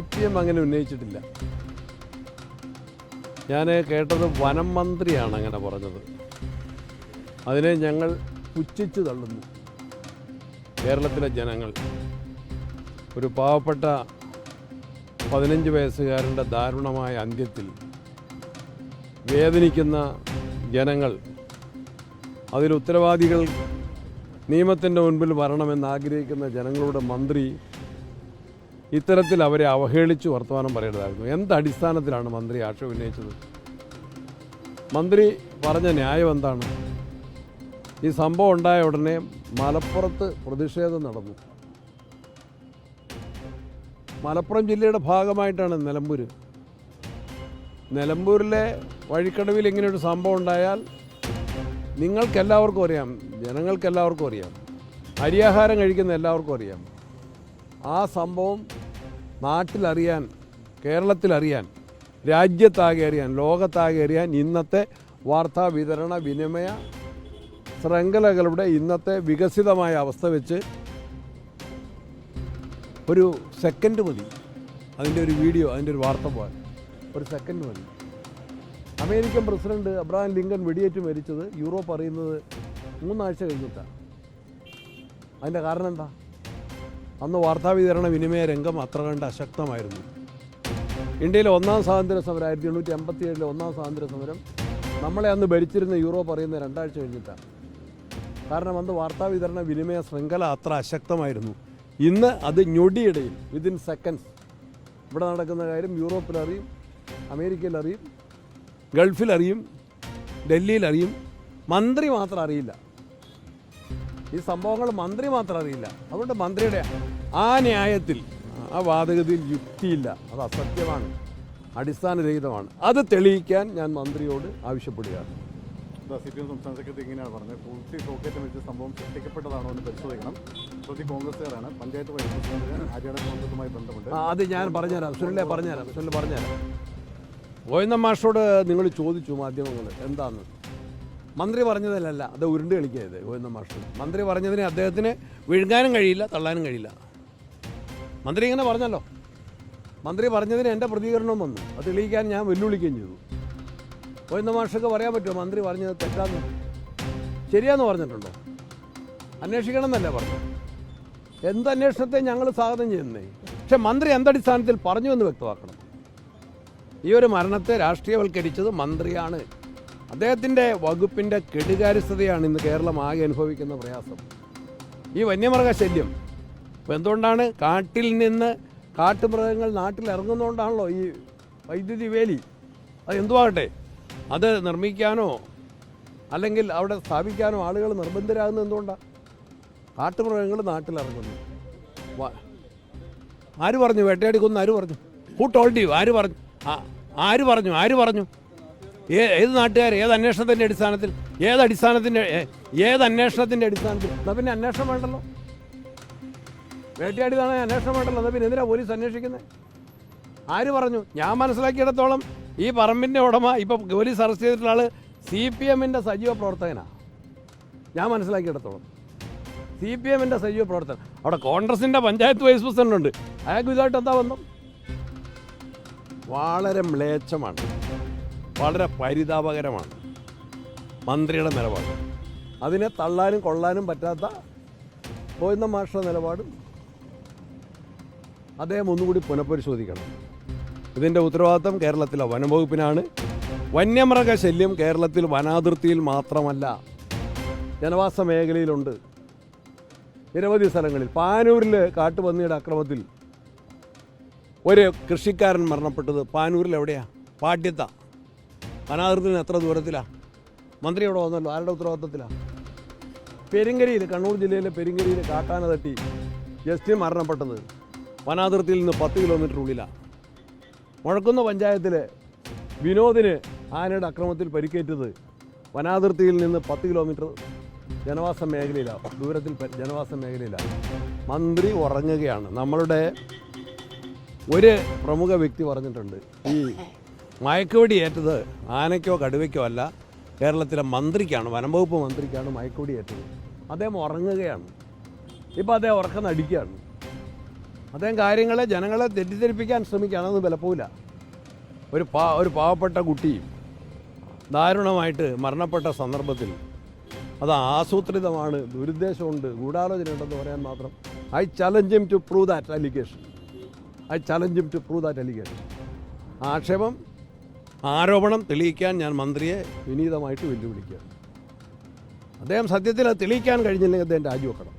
P M അങ്ങനെ ഉന്നയിച്ചിട്ടില്ല. ഞാൻ കേട്ടത് വനം മന്ത്രിയാണ് അങ്ങനെ പറഞ്ഞത്. അതിനെ ഞങ്ങൾ പുച്ഛിച്ചു തള്ളുന്നു. കേരളത്തിലെ ജനങ്ങൾ. ഒരു പാവപ്പെട്ട പതിനഞ്ച് വയസ്സുകാരന്റെ ദാരുണമായ അന്ത്യത്തിൽ വേദനിക്കുന്ന ജനങ്ങൾ അതിൽ ഉത്തരവാദികൾ നിയമത്തിന്റെ മുൻപിൽ വരണമെന്ന് ആഗ്രഹിക്കുന്ന ജനങ്ങളുടെ മന്ത്രി ഇത്തരത്തിൽ അവരെ അവഹേളിച്ച് വർത്തമാനം പറയേണ്ടതായിരുന്നു. എന്ത് അടിസ്ഥാനത്തിലാണ് മന്ത്രി ആക്ഷേപം ഉന്നയിച്ചത്? മന്ത്രി പറഞ്ഞ ന്യായം എന്താണ്? ഈ സംഭവം ഉണ്ടായ ഉടനെ മലപ്പുറത്ത് പ്രതിഷേധം നടന്നു. മലപ്പുറം ജില്ലയുടെ ഭാഗമായിട്ടാണ് നിലമ്പൂർ നിലമ്പൂരിലെ വഴിക്കടവിൽ ഇങ്ങനെയൊരു സംഭവം ഉണ്ടായാൽ നിങ്ങൾക്കെല്ലാവർക്കും അറിയാം ജനങ്ങൾക്കെല്ലാവർക്കും അറിയാം. അരിയാഹാരം കഴിക്കുന്ന എല്ലാവർക്കും അറിയാം. ആ സംഭവം നാട്ടിലറിയാൻ കേരളത്തിലറിയാൻ രാജ്യത്താകെ അറിയാൻ ലോകത്താകെ അറിയാൻ ഇന്നത്തെ വാർത്താ വിതരണ വിനിമയ ശൃംഖലകളുടെ ഇന്നത്തെ വികസിതമായ അവസ്ഥ വെച്ച് ഒരു സെക്കൻഡ് മതി. അതിന്റെ ഒരു വീഡിയോ അതിന്റെ ഒരു വാർത്ത പോകാൻ ഒരു സെക്കൻഡ് മതി. അമേരിക്കൻ പ്രസിഡന്റ് അബ്രഹാം ലിങ്കൺ വെടിയേറ്റ് മരിച്ചത് യൂറോപ്പ് അറിയുന്നത് മൂന്നാഴ്ച കഴിഞ്ഞിട്ടാണ്. അതിന്റെ കാരണം എന്താ? അന്ന് വാർത്താവിതരണ വിനിമയ രംഗം അത്ര കണ്ട് അശക്തമായിരുന്നു. ഇന്ത്യയിലെ ഒന്നാം സ്വാതന്ത്ര്യ സമരം ആയിരത്തി എണ്ണൂറ്റി അമ്പത്തി ഏഴിലെ ഒന്നാം സ്വാതന്ത്ര്യ സമരം നമ്മളെ അന്ന് ഭരിച്ചിരുന്ന യൂറോപ്പ് അറിയുന്ന രണ്ടാഴ്ച കഴിഞ്ഞിട്ടാണ് കാരണം അന്ന് വാർത്താവിതരണ വിനിമയ ശൃംഖല അത്ര അശക്തമായിരുന്നു. ഇന്ന് അത് ഞൊടിയിടയിൽ വിതിൻ സെക്കൻഡ്സ് ഇവിടെ നടക്കുന്ന കാര്യം യൂറോപ്പിൽ അറിയും അമേരിക്കയിൽ അറിയും ഗൾഫിൽ ഡൽഹിയിൽ മന്ത്രി മാത്രം അറിയില്ല. ഈ സംഭവങ്ങൾ മന്ത്രി മാത്രം അറിയില്ല. അതുകൊണ്ട് മന്ത്രിയുടെ ആ ന്യായത്തിൽ ആ വാദഗതിയിൽ യുക്തിയില്ല. അത് അസത്യമാണ്. അടിസ്ഥാനരഹിതമാണ്. അത് തെളിയിക്കാൻ ഞാൻ മന്ത്രിയോട് ആവശ്യപ്പെടുകയാണ്. സി പി എം സംസ്ഥാന സെക്രട്ടറി ഇങ്ങനെയാണ് പറഞ്ഞത്? പൂർത്തി റോക്കറ്റ് വെച്ച സംഭവം സൃഷ്ടിക്കപ്പെട്ടതാണോ എന്ന് പരിശോധിക്കണം. പ്രതി കോൺഗ്രസ്സുകാരാണ്. പഞ്ചായത്ത് പ്രസിഡന്റ് ആര്യാടെ കോൺഗ്രസുമായി ബന്ധമുണ്ട്. അത് ഞാൻ പറഞ്ഞുതരാം. സുനിലെ പറഞ്ഞുതരാം. സുനിൽ പറഞ്ഞുതരാം. ഗോവിന്ദ മാഷോട് നിങ്ങൾ ചോദിച്ചു മാധ്യമങ്ങൾ എന്താന്ന്? മന്ത്രി പറഞ്ഞതിലല്ല അത് ഉരുണ്ട് കളിക്കരുത്. ഗോവിന്ദ മാഷ്. മന്ത്രി പറഞ്ഞതിന് അദ്ദേഹത്തിന് വിഴുങ്ങാനും കഴിയില്ല തള്ളാനും കഴിയില്ല. മന്ത്രി ഇങ്ങനെ പറഞ്ഞല്ലോ. മന്ത്രി പറഞ്ഞതിന് എന്റെ പ്രതികരണം വന്നു. അത് തെളിയിക്കാൻ ഞാൻ വെല്ലുവിളിക്കുകയും ചെയ്തു. ഗോവിന്ദ മാഷൊക്കെ പറയാൻ പറ്റുമോ? മന്ത്രി പറഞ്ഞത് തെറ്റാന്ന്. ശരിയാന്ന് പറഞ്ഞിട്ടുണ്ടോ? അന്വേഷിക്കണം എന്നല്ലേ പറഞ്ഞു എന്ത് അന്വേഷണത്തെ ഞങ്ങൾ സ്വാഗതം ചെയ്യുന്നേ? പക്ഷെ മന്ത്രി എന്തടിസ്ഥാനത്തിൽ പറഞ്ഞു എന്ന് വ്യക്തമാക്കണം. ഈ ഒരു മരണത്തെ രാഷ്ട്രീയവൽക്കരിച്ചത് മന്ത്രിയാണ്. അദ്ദേഹത്തിന്റെ വകുപ്പിന്റെ കെടുകാര്യസ്ഥതയാണ് ഇന്ന് കേരളം ആകെ അനുഭവിക്കുന്ന പ്രയാസം. ഈ വന്യമൃഗ ശല്യം അപ്പോൾ എന്തുകൊണ്ടാണ് കാട്ടിൽ നിന്ന് കാട്ടുമൃഗങ്ങൾ നാട്ടിൽ ഇറങ്ങുന്നതുകൊണ്ടാണല്ലോ ഈ വൈദ്യുതി വേലി? അത് എന്തുവാകട്ടെ? അത് നിർമ്മിക്കാനോ അല്ലെങ്കിൽ അവിടെ സ്ഥാപിക്കാനോ ആളുകൾ നിർബന്ധരാകുന്നത് എന്തുകൊണ്ടാണ് കാട്ടുമൃഗങ്ങൾ നാട്ടിലിറങ്ങുന്നു ആര് പറഞ്ഞു? വേട്ടയാടി കൊന്ന് ആര് പറഞ്ഞു? ഹൂ ടോൾഡ് യു ആര് പറഞ്ഞു? ആര് പറഞ്ഞു? ആര് പറഞ്ഞു? ഏത് നാട്ടുകാർ ഏത് അന്വേഷണത്തിന്റെ അടിസ്ഥാനത്തിൽ? ഏത് അടിസ്ഥാനത്തിന്റെ ഏത് അന്വേഷണത്തിന്റെ അടിസ്ഥാനത്തിൽ? എന്നാൽ പിന്നെ അന്വേഷണം വേണ്ടല്ലോ. വേട്ടയാടിയതാണ് അന്വേഷണം വേണ്ടല്ലോ. എന്നാൽ പിന്നെ എന്തിനാ പോലീസ് അന്വേഷിക്കുന്നത് ആര് പറഞ്ഞു? ഞാൻ മനസ്സിലാക്കിയിടത്തോളം ഈ പറമ്പിന്റെ ഉടമ ഇപ്പോൾ പോലീസ് അറസ്റ്റ് ചെയ്തിട്ടുള്ള ആൾ സി പി എമ്മിന്റെ സജീവ പ്രവർത്തകനാണ് ഞാൻ മനസ്സിലാക്കിയിടത്തോളം. സി പി എമ്മിന്റെ സജീവ പ്രവർത്തകൻ. അവിടെ കോൺഗ്രസിന്റെ പഞ്ചായത്ത് വൈസ് പ്രസിഡന്റ് ഉണ്ട്. അയാൾക്ക് ഇതായിട്ട് എന്താ ബന്ധം? വളരെ മ്ലേച്ഛമാണ്. വളരെ പരിതാപകരമാണ്. മന്ത്രിയുടെ നിലപാട്. അതിനെ തള്ളാനും കൊള്ളാനും പറ്റാത്ത ഗോവിന്ദ മാഷ നിലപാടും അദ്ദേഹം ഒന്നുകൂടി പുനഃപരിശോധിക്കണം. ഇതിന്റെ ഉത്തരവാദിത്തം കേരളത്തിലെ വനംവകുപ്പിനാണ്. വന്യമൃഗ ശല്യം കേരളത്തിൽ വനാതിർത്തിയിൽ മാത്രമല്ല ജനവാസ മേഖലയിലുണ്ട്. നിരവധി സ്ഥലങ്ങളിൽ പാനൂരിൽ കാട്ടുപന്നിയുടെ അക്രമത്തിൽ ഒരു കൃഷിക്കാരൻ മരണപ്പെട്ടത് പാനൂരിൽ എവിടെയാണ് പാട്യത്ത. വനാതിർത്തിന് എത്ര ദൂരത്തിലാണ് മന്ത്രി അവിടെ വന്നല്ലോ ആരുടെ ഉത്തരവാദിത്തത്തിലാണ് പെരിങ്കരിയിൽ കണ്ണൂർ ജില്ലയിലെ പെരിങ്കരിയിൽ കാട്ടാന തട്ടി ജസ്റ്റിൻ മരണപ്പെട്ടത്. വനാതിർത്തിയിൽ നിന്ന് പത്ത് കിലോമീറ്റർ ഉള്ളിലാണ് മുഴക്കുന്ന പഞ്ചായത്തിലെ വിനോദിന് ആനയുടെ അക്രമത്തിൽ പരിക്കേറ്റത് വനാതിർത്തിയിൽ നിന്ന് പത്ത് കിലോമീറ്റർ ജനവാസ മേഖലയിലാണ് ദൂരത്തിൽ ജനവാസ മേഖലയിലാണ് മന്ത്രി ഉറങ്ങുകയാണ്. നമ്മളുടെ ഒരു പ്രമുഖ വ്യക്തി പറഞ്ഞിട്ടുണ്ട്. ഈ മയക്കുവെടി ഏറ്റത് ആനയ്ക്കോ കടുവയ്ക്കോ അല്ല കേരളത്തിലെ മന്ത്രിക്കാണ് വനംവകുപ്പ് മന്ത്രിക്കാണ് മയക്കുവെടി ഏറ്റത് അദ്ദേഹം ഉറങ്ങുകയാണ്. ഇപ്പോൾ അദ്ദേഹം ഉറക്കം നടിക്കുകയാണ്. അദ്ദേഹം കാര്യങ്ങളെ ജനങ്ങളെ തെറ്റിദ്ധരിപ്പിക്കാൻ ശ്രമിക്കുകയാണ് അതൊന്നും വിലപ്പോവില്ല. ഒരു പാ ഒരു പാവപ്പെട്ട കുട്ടി ദാരുണമായിട്ട് മരണപ്പെട്ട സന്ദർഭത്തിൽ അത് ആസൂത്രിതമാണ് ദുരുദ്ദേശമുണ്ട് ഗൂഢാലോചന ഉണ്ടെന്ന് പറയാൻ മാത്രം. I challenge him to prove that allegation I challenge him to prove that allegation ആക്ഷേപം ആരോപണം തെളിയിക്കാൻ ഞാൻ മന്ത്രിയെ വിനീതമായിട്ട് വെല്ലുവിളിക്കുകയാണ്. അദ്ദേഹം സത്യത്തിൽ അത് തെളിയിക്കാൻ കഴിഞ്ഞില്ലെങ്കിൽ അദ്ദേഹം രാജിവെക്കണം.